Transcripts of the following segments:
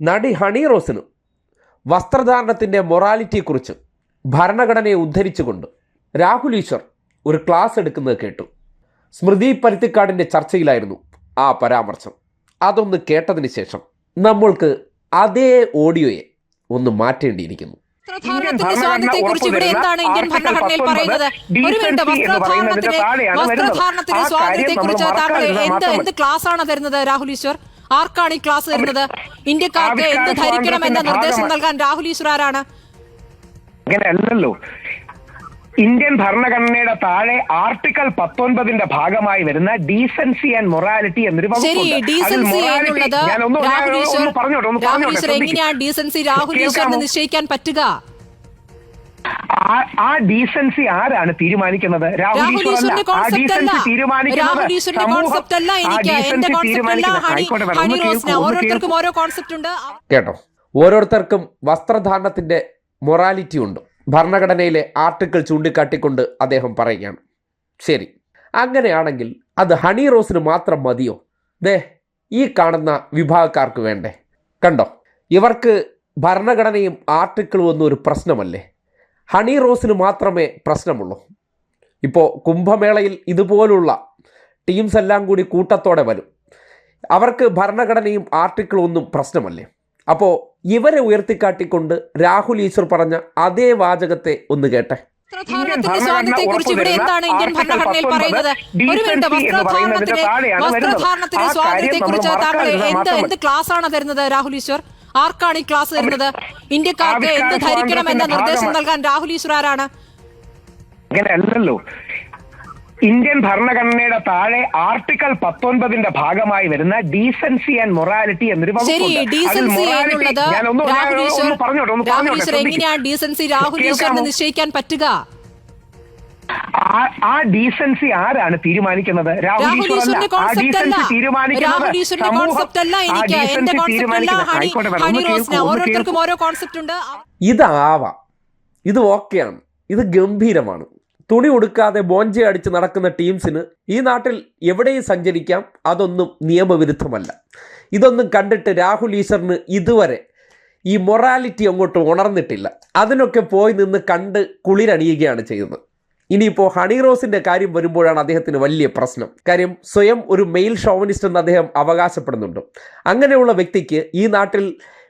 നടി ഹണി റോസിനും വസ്ത്രധാരണത്തിന്റെ മൊറാലിറ്റിയെക്കുറിച്ച് ഭരണഘടനയെ ഉദ്ധരിച്ചുകൊണ്ട് രാഹുൽ ഈശ്വർ ഒരു ക്ലാസ് എടുക്കുന്നത് കേട്ടു. സ്മൃതി പരുത്തിക്കാടിന്റെ ചർച്ചയിലായിരുന്നു ആ പരാമർശം. അതൊന്ന് കേട്ടതിന് ശേഷം നമ്മൾക്ക് അതേ ഓഡിയോയെ ഒന്ന് മാറ്റേണ്ടിയിരിക്കുന്നു. വസ്ത്രധാരണത്തിന്റെ സ്വാതന്ത്ര്യത്തെ ഇവിടെ എന്താണ് ഇന്ത്യൻ ഭരണഘടനയിൽ പറയുന്നത്? ഒരു മിനിറ്റ് വസ്ത്രധാരണത്തിന് വസ്ത്രധാരണത്തിന്റെ സ്വാതന്ത്ര്യത്തെ കുറിച്ച് താങ്കൾ എന്ത് എന്ത് ക്ലാസ് ആണ് തരുന്നത് രാഹുൽ ഈശ്വർ? ആർക്കാണ് ഈ ക്ലാസ് തരുന്നത്? ഇന്ത്യക്കാർക്ക് എന്ത് ധരിക്കണം എന്ന നിർദ്ദേശം നൽകാൻ രാഹുൽ ഈശ്വർ ആരാണ്? അങ്ങനെ അല്ലല്ലോ ഇന്ത്യൻ ഭരണഘടനയുടെ താഴെ ആർട്ടിക്കിൾ പത്തൊൻപതിന്റെ ഭാഗമായി വരുന്ന ഡീസൻസി ആൻഡ് മൊറാലിറ്റി എന്നൊരു ഡീസൻസി രാഹുൽ ഈശ്വർ ഒന്ന് പറഞ്ഞോട്ടെ ഒന്ന് പറഞ്ഞോട്ടെ എങ്ങനെയാണ് ഡീസൻസി രാഹുൽ ഈശ്വറിന് നിശ്ചയിക്കാൻ പറ്റുക? ആ- ആ ഡീസൻസി ആരാണ് തീരുമാനിക്കുന്നത്? രാഹുൽ ഈശ്വറിന്റെ ഓരോരുത്തർക്കും ഓരോ കോൺസെപ്റ്റ് ഉണ്ട്. കേട്ടോ. ഓരോരുത്തർക്കും വസ്ത്രധാരണത്തിന്റെ മൊറാലിറ്റി ഉണ്ട്. ഭരണഘടനയിലെ ആർട്ടിക്കിൾ ചൂണ്ടിക്കാട്ടിക്കൊണ്ട് അദ്ദേഹം പറയുകയാണ്. ശരി. അങ്ങനെയാണെങ്കിൽ അത് ഹണി റോസിന് മാത്രം മതിയോ? ദേ ഈ കാണുന്ന വിഭാഗക്കാർക്ക് വേണ്ടേ? കണ്ടോ? ഇവർക്ക് ഭരണഘടനയും ആർട്ടിക്കിളും ഒന്നും ഒരു പ്രശ്നമല്ലേ? ഹണി റോസിന് മാത്രമേ പ്രശ്നമുള്ളൂ. ഇപ്പോൾ കുംഭമേളയിൽ ഇതുപോലുള്ള ടീംസ് എല്ലാം കൂടി കൂട്ടത്തോടെ വരും. അവർക്ക് ഭരണഘടനയും ആർട്ടിക്കിൾ ഒന്നും പ്രശ്നമല്ലേ? അപ്പോൾ ഇവരെ ഉയർത്തിക്കാട്ടിക്കൊണ്ട് രാഹുൽ ഈശ്വർ പറഞ്ഞ അതേ വാചകത്തെ ഒന്ന് കേട്ടെ. വസ്ത്രധാരണത്തിന്റെ സ്വാതന്ത്ര്യത്തെ കുറിച്ച് ഇവിടെ എന്താണ് ഇന്ത്യൻ ഭരണഘടനയിൽ പറയുന്നത് ഒരു മിനിറ്റ് വസ്ത്രധാരണത്തിന് വസ്ത്രധാരണത്തിന്റെ സ്വാതന്ത്ര്യത്തെ കുറിച്ച് താങ്കൾ എന്ത് എന്ത് ക്ലാസ് ആണ് തരുന്നത് രാഹുൽ ഈശ്വർ? ആർക്കാണ് ഈ ക്ലാസ് തരുന്നത്? ഇന്ത്യക്കാർക്ക് എന്ത് ധരിക്കണം എന്ന നിർദ്ദേശം നൽകാൻ രാഹുൽ ഈശ്വർ ആരാണ് അങ്ങനെ അല്ലല്ലോ ഇന്ത്യൻ ഭരണഘടനയുടെ താഴെ ആർട്ടിക്കിൾ പത്തൊൻപതിന്റെ ഭാഗമായി വരുന്ന ഡീസൻസി ആൻഡ് മൊറാലിറ്റി എന്നൊരു. ഡീസൻസി എങ്ങനെയാണ് ഡീസൻസി രാഹുൽ ഈശ്വറിന് നിശ്ചയിക്കാൻ പറ്റുക? ആ- ആ ഡീസൻസി ആരാണ് തീരുമാനിക്കുന്നത്? രാഹുൽ. ഈശ്വറിന്റെ കോൺസെപ്റ്റ് തീരുമാനിക്കുന്നത് ഓരോരുത്തർക്കും ഓരോ കോൺസെപ്റ്റ് ഉണ്ട്. ഇതാവാം. ഇത് ഓക്കെയാണ്. ഇത് ഗംഭീരമാണ്. തുണി ഉടുക്കാതെ ബോഞ്ച അടിച്ച് നടക്കുന്ന ടീംസിന് ഈ നാട്ടിൽ എവിടെയും സഞ്ചരിക്കാം. അതൊന്നും നിയമവിരുദ്ധമല്ല. ഇതൊന്നും കണ്ടിട്ട് രാഹുൽ ഈശ്വറിന് ഇതുവരെ ഈ മൊറാലിറ്റി അങ്ങോട്ട് ഉണർന്നിട്ടില്ല. അതിനൊക്കെ പോയി നിന്ന് കണ്ട് കുളിരണിയുകയാണ് ചെയ്യുന്നത്. ഇനിയിപ്പോൾ ഹണി റോസിന്റെ കാര്യം വരുമ്പോഴാണ് അദ്ദേഹത്തിന് വലിയ പ്രശ്നം. കാര്യം സ്വയം ഒരു മെയിൽ ഷോവനിസ്റ്റ് എന്ന് അദ്ദേഹം അവകാശപ്പെടുന്നുണ്ട്. അങ്ങനെയുള്ള വ്യക്തിക്ക് ഈ നാട്ടിൽ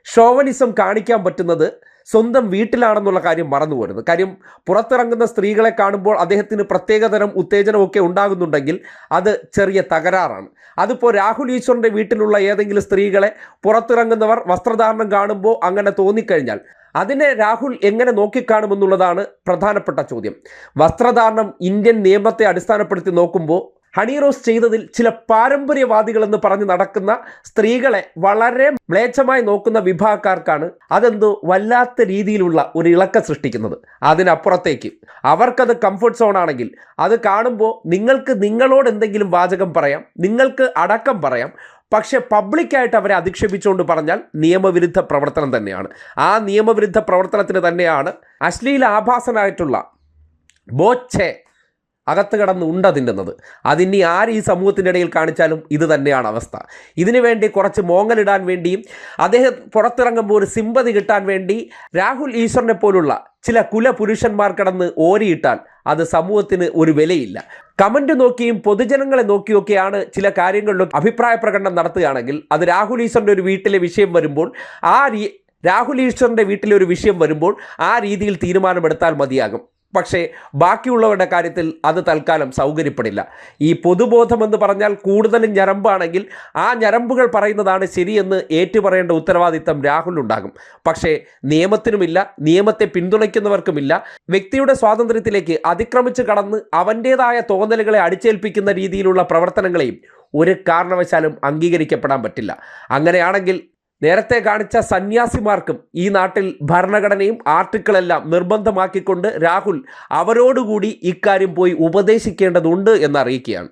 ഷോവനിസം കാണിക്കാൻ പറ്റുന്നത് സ്വന്തം വീട്ടിലാണെന്നുള്ള കാര്യം മറന്നു പോരുന്നത് കാര്യം പുറത്തിറങ്ങുന്ന സ്ത്രീകളെ കാണുമ്പോൾ അദ്ദേഹത്തിന് പ്രത്യേകതരം ഉത്തേജനമൊക്കെ ഉണ്ടാകുന്നുണ്ടെങ്കിൽ അത് ചെറിയ തകരാറാണ്. അതിപ്പോൾ രാഹുൽ ഈശ്വറിന്റെ വീട്ടിലുള്ള ഏതെങ്കിലും സ്ത്രീകളെ പുറത്തിറങ്ങുന്നവർ വസ്ത്രധാരണം കാണുമ്പോൾ അങ്ങനെ തോന്നിക്കഴിഞ്ഞാൽ അതിനെ രാഹുൽ എങ്ങനെ നോക്കിക്കാണുമെന്നുള്ളതാണ് പ്രധാനപ്പെട്ട ചോദ്യം. വസ്ത്രധാരണം ഇന്ത്യൻ നിയമത്തെ അടിസ്ഥാനപ്പെടുത്തി നോക്കുമ്പോൾ ഹണി റോസ് ചെയ്തതിൽ ചില പാരമ്പര്യവാദികൾ എന്ന് പറഞ്ഞ് നടക്കുന്ന സ്ത്രീകളെ വളരെ മ്ലേച്ഛമായി നോക്കുന്ന വിഭാഗക്കാർക്കാണ് അതെന്തോ വല്ലാത്ത രീതിയിലുള്ള ഒരു ഇളക്കം സൃഷ്ടിക്കുന്നത്. അതിനപ്പുറത്തേക്ക് അവർക്കത് കംഫർട്ട് സോൺ ആണെങ്കിൽ അത് കാണുമ്പോൾ നിങ്ങൾക്ക് നിങ്ങളോട് എന്തെങ്കിലും വാചകം പറയാം നിങ്ങൾക്ക് അടക്കം പറയാം. പക്ഷെ പബ്ലിക്കായിട്ട് അവരെ അധിക്ഷേപിച്ചുകൊണ്ട് പറഞ്ഞാൽ നിയമവിരുദ്ധ പ്രവർത്തനം തന്നെയാണ്. ആ നിയമവിരുദ്ധ പ്രവർത്തനത്തിന് തന്നെയാണ് അശ്ലീല ആഭാസനായിട്ടുള്ള ബോച്ചെ അകത്ത് കടന്ന് ഉണ്ട തിന്നുന്നത്. അതിനി ആര് ഈ സമൂഹത്തിന്റെ ഇടയിൽ കാണിച്ചാലും ഇത് തന്നെയാണ് അവസ്ഥ. ഇതിനു വേണ്ടി കുറച്ച് മോങ്ങലിടാൻ വേണ്ടിയും അദ്ദേഹം പുറത്തിറങ്ങുമ്പോൾ ഒരു സിമ്പതി കിട്ടാൻ വേണ്ടി രാഹുൽ ഈശ്വറിനെ പോലുള്ള ചില കുലപുരുഷന്മാർ കടന്ന് ഓരിയിട്ടാൽ അത് സമൂഹത്തിന് ഒരു വിലയില്ല. കമന്റ് നോക്കിയും പൊതുജനങ്ങളെ നോക്കിയൊക്കെയാണ് ചില കാര്യങ്ങളിലും അഭിപ്രായ പ്രകടനം നടത്തുകയാണെങ്കിൽ അത് രാഹുൽ ഈശ്വറിന്റെ ഒരു വീട്ടിലെ വിഷയം വരുമ്പോൾ ആ രാഹുൽ ഈശ്വറിന്റെ വീട്ടിലെ ഒരു വിഷയം വരുമ്പോൾ ആ രീതിയിൽ തീരുമാനമെടുത്താൽ മതിയാകും. പക്ഷേ ബാക്കിയുള്ളവരുടെ കാര്യത്തിൽ അത് തൽക്കാലം സൗകര്യപ്പെടില്ല. ഈ പൊതുബോധമെന്ന് പറഞ്ഞാൽ കൂടുതലും ഞരമ്പാണെങ്കിൽ ആ ഞരമ്പുകൾ പറയുന്നതാണ് ശരിയെന്ന് ഏറ്റുപറയേണ്ട ഉത്തരവാദിത്തം രാഹുലുണ്ടാകും പക്ഷേ നിയമത്തിനുമില്ല നിയമത്തെ പിന്തുണയ്ക്കുന്നവർക്കുമില്ല. വ്യക്തിയുടെ സ്വാതന്ത്ര്യത്തിലേക്ക് അതിക്രമിച്ച് കടന്ന് അവന്റേതായ തോന്നലുകളെ അടിച്ചേൽപ്പിക്കുന്ന രീതിയിലുള്ള പ്രവർത്തനങ്ങളെയും ഒരു കാരണവശാലും അംഗീകരിക്കപ്പെടാൻ പറ്റില്ല. അങ്ങനെയാണെങ്കിൽ നേരത്തെ കാണിച്ച സന്യാസിമാർക്കും ഈ നാട്ടിൽ ഭരണഘടനയും ആർട്ടിക്കിളെല്ലാം നിർബന്ധമാക്കിക്കൊണ്ട് രാഹുൽ അവരോടുകൂടി ഇക്കാര്യം പോയി ഉപദേശിക്കേണ്ടതുണ്ട് എന്ന് അറിയിക്കുകയാണ്